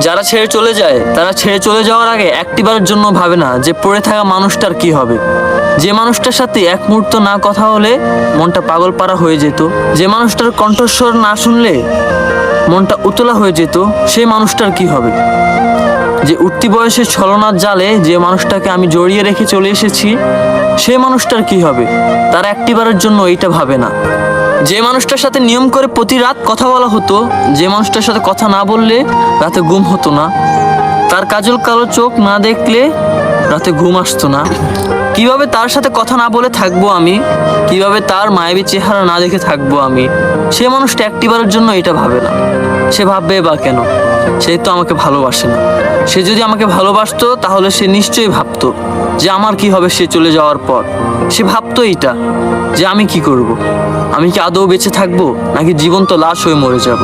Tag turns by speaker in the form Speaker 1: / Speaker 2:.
Speaker 1: যারা ছেড়ে চলে যায়, তারা ছেড়ে চলে যাওয়ার আগে একটিবারের জন্য ভাবে না যে পড়ে থাকা মানুষটার কি হবে। যে মানুষটার সাথে এক মুহূর্ত না কথা হলে মনটা পাগল পাড়া হয়ে যেত। যে মানুষটার কণ্ঠস্বর না শুনলে মনটা উতলা হয়ে যেত সেই মানুষটার কি হবে? যে উঠতি বয়সে ছলনার জালে যে মানুষটাকে আমি জড়িয়ে রেখে চলে এসেছি সেই মানুষটার কি হবে? তারা একটিবারের জন্য এইটা ভাবে না। যে মানুষটার সাথে নিয়ম করে প্রতি রাত কথা বলা হতো, যে মানুষটার সাথে কথা না বললে রাতে ঘুম হতো না। তার কাজল কালো চোখ না দেখলে রাতে ঘুম আসতো না। কীভাবে তার সাথে কথা না বলে থাকব আমি? কীভাবে তার মায়াবী চেহারা না দেখে থাকব আমি? সে মানুষটা একটিবারের জন্য এটা ভাবে না। সে ভাববে বা কেন? সে তো আমাকে ভালোবাসে না। সে যদি আমাকে ভালোবাসতো, তাহলে সে নিশ্চয়ই ভাবতো। যে আমার কি হবে সে চলে যাওয়ার পর সে ভাবতো এইটা, যে আমি কি করব। আমি কি আদৌ বেঁচে থাকব, নাকি জীবন্ত লাশ হয়ে মরে যাব